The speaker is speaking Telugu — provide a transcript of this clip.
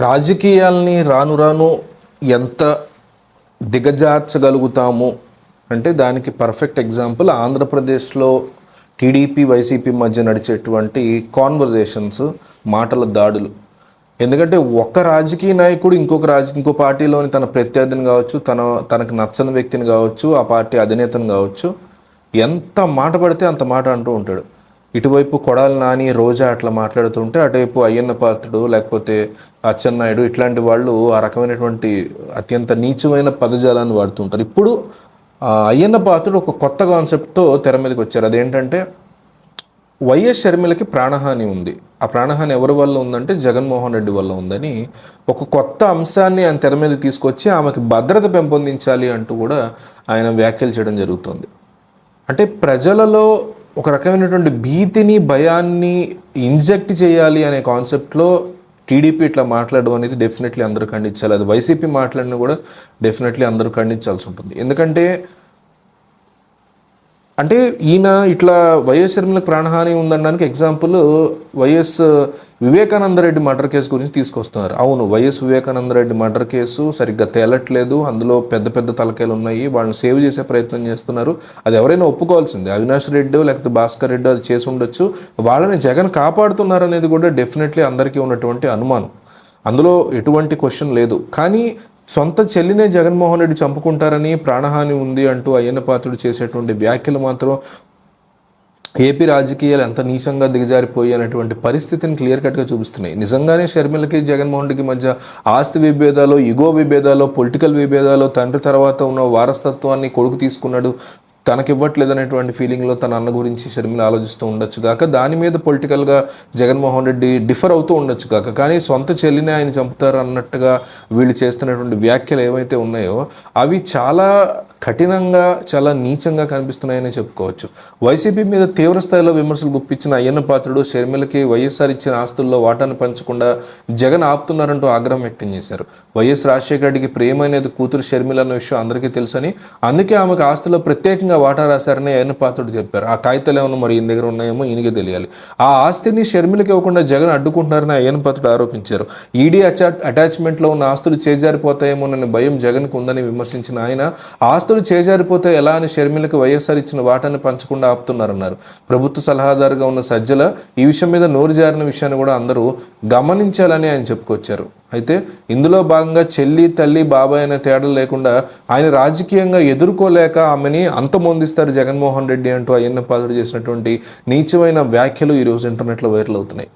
రాజకీయాల్ని రాను రాను ఎంత దిగజార్చగలుగుతాము? అంటే దానికి పర్ఫెక్ట్ ఎగ్జాంపుల్ ఆంధ్రప్రదేశ్లో టీడీపీ వైసీపీ మధ్య నడిచేటువంటి కాన్వర్జేషన్స్ మాటల దాడులు. ఎందుకంటే ఒక రాజకీయ నాయకుడు ఇంకొక రాజ ఇంకో పార్టీలోని తన ప్రత్యర్థిని కావచ్చు తన తనకు నచ్చని వ్యక్తిని కావచ్చు ఆ పార్టీ అధినేతను కావచ్చు ఎంత మాట పడితే అంత మాట అంటూ ఉంటాడు. ఇటువైపు కొడాలి నాని రోజా అట్లా మాట్లాడుతుంటే అటువైపు అయ్యన్న పాత్రుడు లేకపోతే అచ్చెన్నాయుడు ఇట్లాంటి వాళ్ళు ఆ రకమైనటువంటి అత్యంత నీచమైన పదజాలాన్ని వాడుతుంటారు ఇప్పుడు ఆ అయ్యన్న పాత్రుడు ఒక కొత్త కాన్సెప్ట్తో తెర మీదకి వచ్చారు. అదేంటంటే వైఎస్ షర్మిలకి ప్రాణహాని ఉంది. ఆ ప్రాణహాని ఎవరి వల్ల ఉందంటే జగన్మోహన్ రెడ్డి వల్ల ఉందని ఒక కొత్త అంశాన్ని ఆయన తెర మీద తీసుకొచ్చి ఆమెకి భద్రత పెంపొందించాలి అంటూ కూడా ఆయన వ్యాఖ్యలు చేయడం జరుగుతుంది. అంటే ప్రజలలో ఒక రకమైనటువంటి భీతిని భయాన్ని ఇంజెక్ట్ చేయాలి అనే కాన్సెప్ట్లో టీడీపీ ఇట్లా మాట్లాడడం అనేది డెఫినెట్లీ అందరూ ఖండించాలి. అది వైసీపీ మాట్లాడినా కూడా డెఫినెట్లీ అందరూ ఖండించాల్సి ఉంటుంది. ఎందుకంటే అంటే ఈయన ఇట్లా వైఎస్ షర్మిలకు ప్రాణహాని ఉందనడానికి example YS Vivekananda Reddy murder case గురించి తీసుకొస్తున్నారు. అవును YS Vivekananda Reddy murder case సరిగ్గా తేలట్లేదు. అందులో పెద్ద పెద్ద తలకాయలు ఉన్నాయి. వాళ్ళని సేవ్ చేసే ప్రయత్నం చేస్తున్నారు. అది ఎవరైనా ఒప్పుకోవాల్సిందే. అవినాష్ రెడ్డి లేకపోతే భాస్కర్ రెడ్డి అది చేసి ఉండొచ్చు. వాళ్ళని జగన్ కాపాడుతున్నారు అనేది కూడా డెఫినెట్లీ అందరికీ ఉన్నటువంటి అనుమానం. అందులో ఎటువంటి క్వశ్చన్ లేదు. కానీ సొంత చెల్లినే జగన్మోహన్ రెడ్డి చంపుకుంటారని ప్రాణహాని ఉంది అంటూ అయ్యన్న పాత్రుడు చేసేటువంటి వ్యాఖ్యలు మాత్రం ఏపీ రాజకీయాలు ఎంత నీచంగా దిగజారిపోయి అనేటువంటి పరిస్థితిని క్లియర్ కట్గా చూపిస్తున్నాయి. నిజంగానే షర్మిలకి జగన్మోహన్ రెడ్డికి మధ్య ఆస్తి విభేదాలు ఇగో విభేదాలు పొలిటికల్ విభేదాలు తండ్రి తర్వాత ఉన్న వారసత్వాన్ని కొడుకు తీసుకున్నాడు తనకి ఇవ్వట్లేదు అనేటువంటి ఫీలింగ్లో తన అన్న గురించి షర్మిల ఆలోచిస్తూ ఉండొచ్చు కాక దాని మీద పొలిటికల్గా జగన్మోహన్ రెడ్డి డిఫర్ అవుతూ ఉండొచ్చు కాక కానీ సొంత చెల్లిని ఆయన చంపుతారు అన్నట్టుగా వీళ్ళు చేస్తున్నటువంటి వ్యాఖ్యలు ఏవైతే ఉన్నాయో అవి చాలా కఠినంగా చాలా నీచంగా కనిపిస్తున్నాయని చెప్పుకోవచ్చు. వైసీపీ మీద తీవ్ర స్థాయిలో విమర్శలు గుప్పించిన అయ్యన్న పాత్రుడు షర్మిలకి వైఎస్ఆర్ ఇచ్చిన ఆస్తుల్లో వాటాను పంచకుండా జగన్ ఆపుతున్నారంటూ ఆగ్రహం వ్యక్తం చేశారు. వైఎస్ రాజశేఖర రెడ్డికి ప్రేమ అనేది కూతురు షర్మిల అన్న విషయం అందరికీ తెలుసని అందుకే ఆమెకు ఆస్తుల్లో ప్రత్యేకంగా వాటా రాశారని అయ్యన్న పాత్రుడు చెప్పారు. ఆ కాగితాలు ఏమైనా మరి ఈయన దగ్గర ఉన్నాయేమో ఈయనకే తెలియాలి. ఆ ఆస్తిని షర్మిలకి ఇవ్వకుండా జగన్ అడ్డుకుంటున్నారని అయ్యన్న పాత్రుడు ఆరోపించారు. ఈడీ అచా అటాచ్మెంట్లో ఉన్న ఆస్తులు చేజారిపోతాయేమోనని భయం జగన్కు ఉందని విమర్శించిన ఆయన ఆస్తులు చేజారిపోతే ఎలా అని షర్మిలకు వైఎస్ఆర్ ఇచ్చిన వాటాన్ని పంచకుండా ఆపుతున్నారన్నారు. ప్రభుత్వ సలహాదారుగా ఉన్న సజ్జల ఈ విషయం మీద నోరు జారిన విషయాన్ని కూడా అందరూ గమనించాలని ఆయన చెప్పుకొచ్చారు. అయితే ఇందులో భాగంగా చెల్లి తల్లి బాబాయ్ అనే తేడా లేకుండా ఆయన రాజకీయంగా ఎదుర్కోలేక ఆమెని అంతమొందిస్తారు జగన్మోహన్ రెడ్డి అంటూ అయ్యన్న పాత్రుడు చేసినటువంటి నీచమైన వ్యాఖ్యలు ఈరోజు ఇంటర్నెట్లో వైరల్ అవుతున్నాయి.